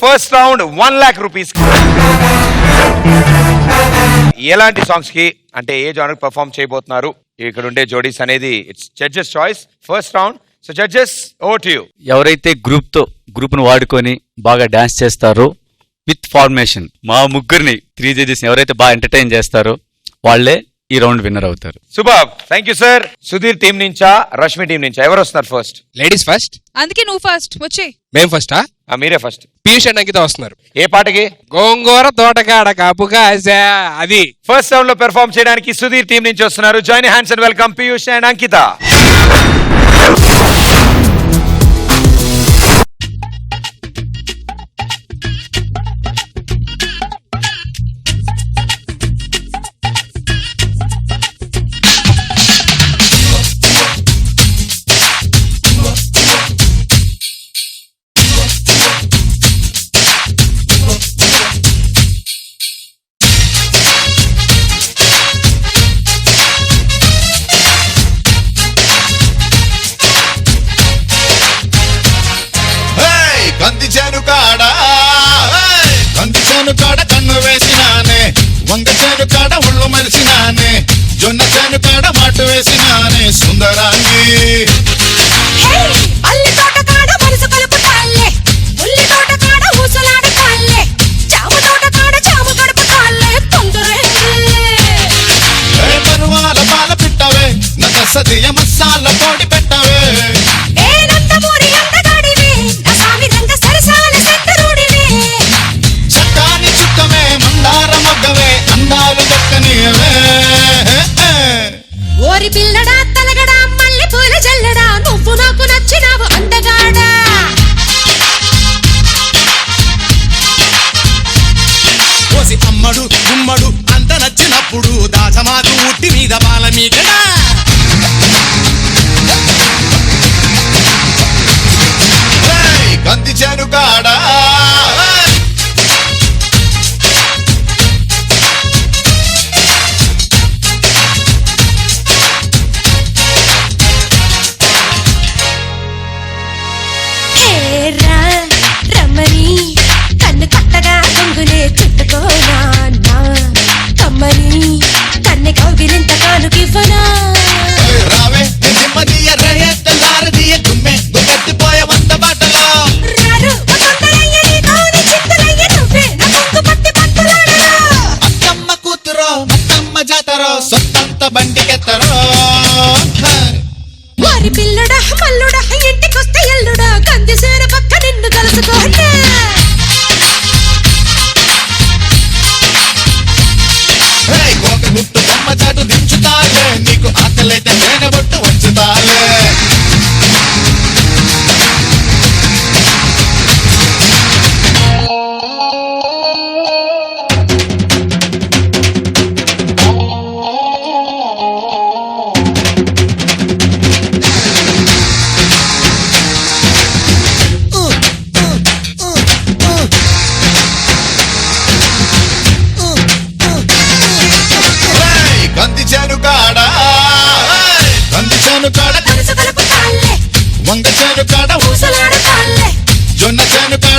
First round one lakh rupees ఎలాంటి సాంగ్స్కి అంటే ఏ జానర్ పర్ఫామ్ చేయబోతున్నారు? ఇక్కడ ఉండే జోడీస్ అనేది it's judges choice first round so judges oh to you ఎవరైతే గ్రూప్తో గ్రూప్ను వాడుకొని బాగా డాన్స్ చేస్తారో విత్ ఫార్మేషన్ మా ముగ్గురిని త్రీ జడ్జెస్ ఎవరైతే బాగా ఎంటర్టైన్ చేస్తారో వాళ్ళే ఈ రౌండ్ విన్నర్ అవుతారు. సుబాబ్ thank you sir Sudheer team నుంచా రష్మి టీం నుంచా? ఎవరు వస్తున్నారు ఫస్ట్ లేడీస్ ఫస్ట్ అందుకే నువ్వు ఫస్ట్ వచ్చే. మేం ఫస్టా మీరే ఫస్ట్ పీయూష్ అండ్ అంకిత వస్తున్నారు. ఏ పాటకి? గోంగూర తోటకాడ కాపు కాసా. అది. ఫస్ట్ రౌండ్లో పెర్ఫామ్ చేయడానికి సుధీర్ టీం నుంచి వస్తున్నారు. Join hands and welcome Piyush and Ankita. కాడ మాటు వేసినానే సుందరాంగి. అల్లి తోట కాడ మనసు కలుపుతాళ్ళే ఉల్లి తోట కాడ ఊసలాడుతాళ్ళే చామ తోట కాడ చామ గడుపుతాళ్ళే తొందరే హే పరువాల పాల పిట్టవే నగసదియ మసాల పొడి me, then I బండికెత్తరు? వారి పిల్లడా మల్లుడా ఇంటికొస్తే ఎల్లుడా కందిసేన పక్క నిన్ను కలుసుకోండి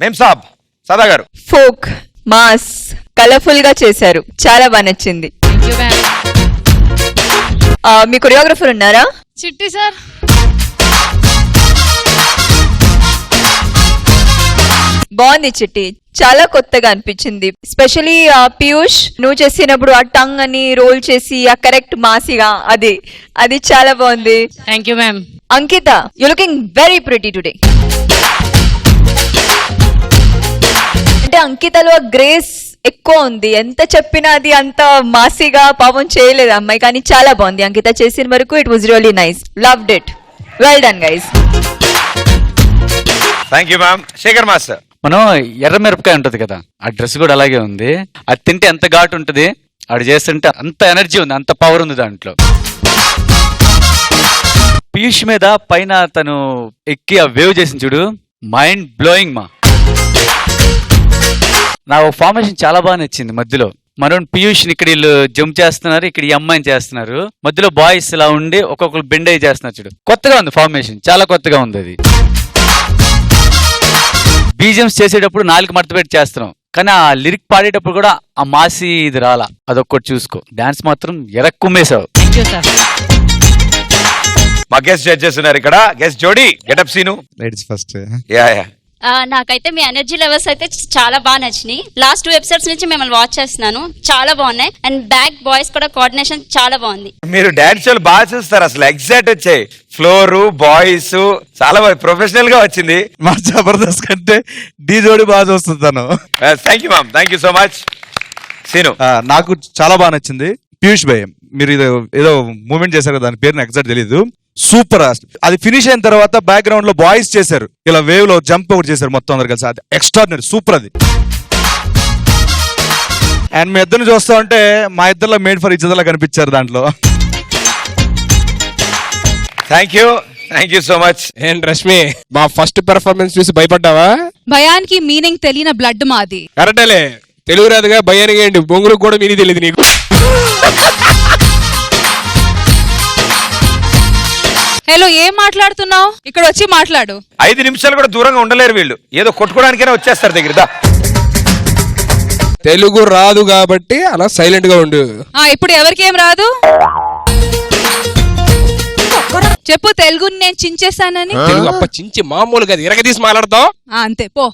మేం సాబ్ సదా గారు. ఫోక్ మాస్ కలర్ఫుల్గా చేశారు. చాలా బాగా నచ్చింది. ఆ, మీ కొరియోగ్రఫర్ ఉన్నారా? చిట్టి సార్. బాగుంది చిట్టి. చాలా కొత్తగా అనిపించింది. స్పెషలీ పీయూష్ నువ్వు చేసినప్పుడు ఆ టంగ్ అని రోల్ చేసి ఆ కరెక్ట్ మాసిగా అది. అది చాలా బాగుంది. Thank you ma'am Ankita you looking very pretty today అంటే అంకితలో గ్రేస్ ఎక్కువ ఉంది. ఎంత చెప్పినా అది అంత మాసిగా పాపం చేయలేదు అమ్మాయి కానీ చాలా బాగుంది. అంకిత చేసిన వరకు it was really nice loved it well done guys thank you ma'am Shekhar master మనం ఎర్ర మిరపకాయ ఉంటది కదా ఆ డ్రెస్ కూడా అలాగే ఉంది. అది తింటే ఎంత ఘాటు ఉంటది ఆడు చేస్తుంటే అంత ఎనర్జీ ఉంది అంత పవర్ ఉంది దాంట్లో. పీయూష్ మీద పైన తను ఎక్కి ఆ వేవ్ చేసిన చూడు. మైండ్ బ్లోయింగ్ మా నా ఫార్మేషన్ చాలా బాగా నచ్చింది మధ్యలో. మనం పీయూష్ ఇక్కడ వీళ్ళు జంప్ చేస్తున్నారు ఇక్కడ ఈ అమ్మాయిని చేస్తున్నారు. మధ్యలో బాయ్స్ ఇలా ఉండి ఒక్కొక్కరు బెండ్ అయ్యి చేస్తున్నారు చూడు. కొత్తగా ఉంది ఫార్మేషన్ చాలా కొత్తగా ఉంది అది. బీజిఎంస్ చేసేటప్పుడు నాలుగు మడత పెట్టి చేస్తున్నాం. కానీ ఆ లిరిక్ పాడేటప్పుడు కూడా ఆ మాసి ఇది రాలా. అదొక్కటి చూసుకో. డాన్స్ మాత్రం ఎరక్కుమ్మేశావు మా గెస్ట్ జడ్జెస్ ఉన్నారు ఇక్కడ. గెస్ట్ జోడీ getup Seenu ladies first yeah yeah నాకైతే మీ ఎనర్జీ లెవెల్స్ అయితే చాలా బాగా నచ్చినాయి. లాస్ట్ టూ ఎపిసోడ్స్ నుంచి మిమ్మల్ని వాచ్ చేస్తున్నాను. చాలా బాగున్నాయి. అండ్ బ్యాక్ బాయ్స్ కూడా కోఆర్డినేషన్ చాలా బాగుంది. మీరు డాన్స్ షోలు బాగా చూస్తారు. అసలు ఎగ్జాక్ట్ వచ్చాయి. ఫ్లోర్ బాయ్స్ చాలా ప్రొఫెషనల్గా వచ్చింది. మా జబర్దస్త్ కంటే డీ జోడి బాగా చూస్తుంది తను. Thank you ma'am thank you so much Seenu నాకు చాలా బాగా నచ్చింది. పీయూష్ భయ్ మీరు ఏదో ఏదో మూమెంట్ చేశారు కదా, దాని పేరు నాకు ఎగ్జాక్ట్ తెలియదు సూపర్ అది ఫినిష్ అయిన తర్వాత బ్యాక్గ్రౌండ్లో బాయ్స్ చేశారు. ఇలా వేవ్లో జంప్ ఒకటి చేశారు మొత్తం అందరు కలిసి. అది ఎక్స్ట్రాడినరీ సూపర్ అది. అండ్ మీ ఇద్దరిని చూస్తా ఉంటే మా ఇద్దరిలో మేడ్ ఫర్ ఇచ్ లా కనిపించారు దాంట్లో. Thank you thank you so much ఏం రష్మి మా ఫస్ట్ పెర్ఫార్మెన్స్ చూసి భయపడ్డావా? భయానికి మీనింగ్ తెలియని బ్లడ్ మాది. కరెక్టేలే తెలుగు రాదుగా భయానికి ఏంటి? బొంగులకు కూడా మీని తెలియదు నీకు. హలో ఏం మాట్లాడుతున్నావు? ఇక్కడ వచ్చి మాట్లాడు. ఐదు నిమిషాలు కూడా దూరంగా ఉండలేరు వీళ్ళు. ఏదో కొట్టుకోవడానికైనా వచ్చేస్తారు దగ్గర. తెలుగు రాదు కాబట్టి అలా సైలెంట్గా ఉండు. ఆ ఇప్పుడు ఎవరికి ఏం రాదు? చెప్పు తెలుగుని నేను చించేశానని. తెలుగు అప్ప చించి మామూలుగా ఇరగదీసి మాట్లాడతావు. ఆ, అంతే పో.